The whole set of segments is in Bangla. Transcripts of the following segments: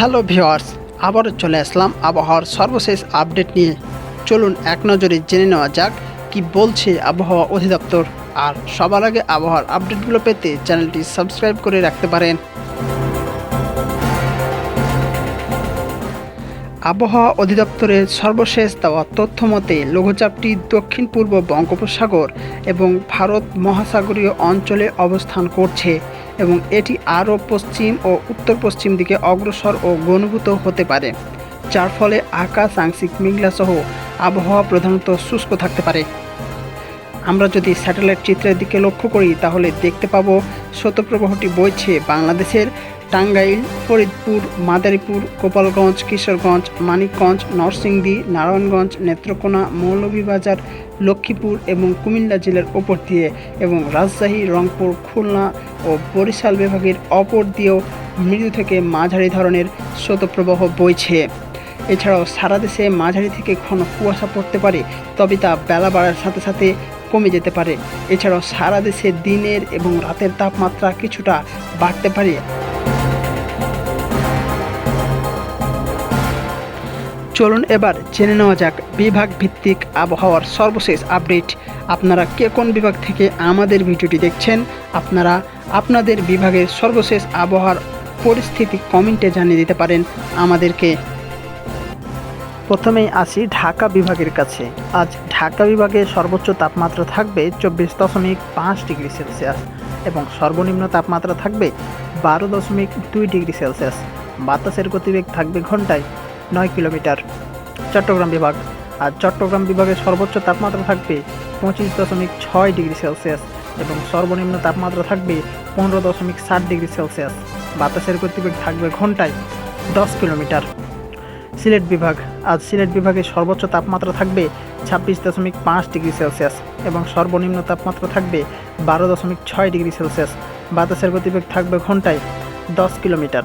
হ্যালো ভিওয়ার্স আবারও চলে আসলাম আবহাওয়ার সর্বশেষ আপডেট নিয়ে। চলুন এক নজরে জেনে নেওয়া যাক কি বলছে আবহাওয়া অধিদপ্তর। আর সবার আগে আবহাওয়ার আপডেটগুলো পেতে চ্যানেলটি সাবস্ক্রাইব করে রাখতে পারেন। আবহাওয়া অধিদপ্তরের সর্বশেষ দেওয়া তথ্য মতে, লঘুচাপটি দক্ষিণ পূর্ব বঙ্গোপসাগর এবং ভারত মহাসাগরীয় অঞ্চলে অবস্থান করছে এবং এটি আরও পশ্চিম ও উত্তর পশ্চিম দিকে অগ্রসর ও ঘনীভূত হতে পারে, যার ফলে আকাশ, আংশিক মেঘলাসহ আবহাওয়া প্রধানত শুষ্ক থাকতে পারে। আমরা যদি স্যাটেলাইট চিত্রের দিকে লক্ষ্য করি, তাহলে দেখতে পাবো শতপ্রবাহটি বইছে বাংলাদেশের টাঙ্গাইল, ফরিদপুর, মাদারীপুর, গোপালগঞ্জ, কিশোরগঞ্জ, মানিকগঞ্জ, নরসিংদী, নারায়ণগঞ্জ, নেত্রকোনা, মৌলভীবাজার, লক্ষ্মীপুর এবং কুমিল্লা জেলার ওপর দিয়ে এবং রাজশাহী, রংপুর, খুলনা ও বরিশাল বিভাগের অপর দিয়েও মৃদু থেকে মাঝারি ধরনের শতপ্রবাহ বইছে। এছাড়াও সারা দেশে মাঝারি থেকে ঘন কুয়াশা পড়তে পারে, তবে তা বেলা বাড়ার সাথে সাথে কমে যেতে পারে। এছাড়াও সারা দেশে দিনের এবং রাতের তাপমাত্রা কিছুটা বাড়তে পারে। চলুন এবার জেনে নেওয়া যাক বিভাগ ভিত্তিক আবহাওয়ার সর্বশেষ আপডেট। আপনারা কে কোন বিভাগ থেকে আমাদের ভিডিওটি দেখছেন? আপনারা আপনাদের বিভাগের সর্বশেষ আবহাওয়ার পরিস্থিতি কমেন্টে জানিয়ে দিতে পারেন আমাদেরকে। প্রথমেই আসি ঢাকা বিভাগের কাছে। আজ ঢাকা বিভাগে সর্বোচ্চ তাপমাত্রা থাকবে চব্বিশ দশমিক পাঁচ ডিগ্রি সেলসিয়াস এবং সর্বনিম্ন তাপমাত্রা থাকবে বারো দশমিক দুই ডিগ্রি সেলসিয়াস। বাতাসের গতিবেগ থাকবে ঘন্টায় নয় কিলোমিটার। চট্টগ্রাম বিভাগ আর চট্টগ্রাম বিভাগের সর্বোচ্চ তাপমাত্রা থাকবে পঁচিশ দশমিক ছয় ডিগ্রি সেলসিয়াস এবং সর্বনিম্ন তাপমাত্রা থাকবে পনেরো দশমিক ষাট ডিগ্রি সেলসিয়াস। বাতাসের গতিবেগ থাকবে ঘন্টায় দশ কিলোমিটার। সিলেট বিভাগ। আজ সিলেট বিভাগে সর্বোচ্চ তাপমাত্রা থাকবে ছাব্বিশ দশমিক পাঁচ ডিগ্রি সেলসিয়াস এবং সর্বনিম্ন তাপমাত্রা থাকবে বারো দশমিক ছয় ডিগ্রি সেলসিয়াস। বাতাসের গতিবেগ থাকবে ঘন্টায় দশ কিলোমিটার।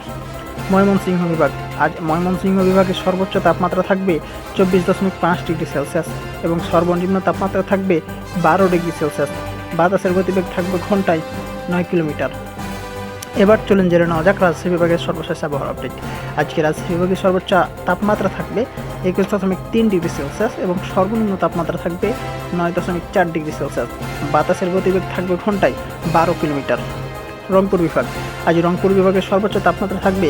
ময়মনসিংহ বিভাগ। আজ ময়মনসিংহ বিভাগে সর্বোচ্চ তাপমাত্রা থাকবে চব্বিশ দশমিক পাঁচ ডিগ্রি সেলসিয়াস এবং সর্বনিম্ন তাপমাত্রা থাকবে বারো ডিগ্রি সেলসিয়াস। বাতাসের গতিবেগ থাকবে ঘন্টায় নয় কিলোমিটার। এবার চলুন জেনে নেওয়া যাক রাজশাহী বিভাগের সর্বশেষ আবহাওয়া আপডেট আজকে রাজশাহী বিভাগের সর্বোচ্চ তাপমাত্রা থাকবে একুশ দশমিক তিন ডিগ্রি সেলসিয়াস এবং সর্বনিম্ন তাপমাত্রা থাকবে নয় দশমিক চার ডিগ্রি সেলসিয়াস। বাতাসের গতিবেগ থাকবে ঘন্টায় বারো কিলোমিটার। রংপুর বিভাগ। আজ রংপুর বিভাগের সর্বোচ্চ তাপমাত্রা থাকবে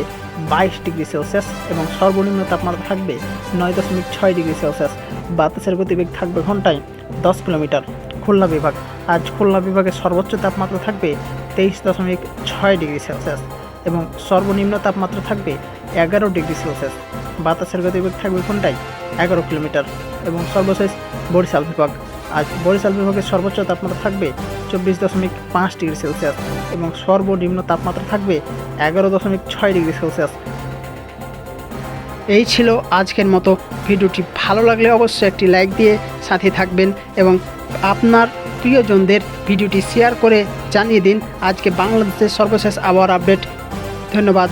বাইশ ডিগ্রি সেলসিয়াস এবং সর্বনিম্ন তাপমাত্রা থাকবে নয় দশমিক ছয় ডিগ্রি সেলসিয়াস। বাতাসের গতিবেগ থাকবে ঘন্টায় দশ কিলোমিটার। খুলনা বিভাগ। আজ খুলনা বিভাগের সর্বোচ্চ তাপমাত্রা থাকবে তেইশ দশমিক ছয় ডিগ্রি সেলসিয়াস এবং সর্বনিম্ন তাপমাত্রা থাকবে এগারো ডিগ্রি সেলসিয়াস। বাতাসের গতিবেগ থাকবে ঘন্টায় এগারো কিলোমিটার এবং সর্বশেষ বরিশাল বিভাগ। আজ বরিশাল বিভাগের সর্বোচ্চ তাপমাত্রা থাকবে চব্বিশ দশমিক পাঁচ ডিগ্রি সেলসিয়াস এবং সর্বনিম্ন তাপমাত্রা থাকবে এগারো দশমিক ছয় ডিগ্রি সেলসিয়াস। এই ছিল আজকের মতো ভিডিওটি। ভালো লাগলে অবশ্যই একটি লাইক দিয়ে সাথে থাকবেন এবং আপনার প্রিয়জনদের ভিডিওটি শেয়ার করে জানিয়ে দিন আজকে বাংলাদেশের সর্বশেষ আবহাওয়ার আপডেট। ধন্যবাদ।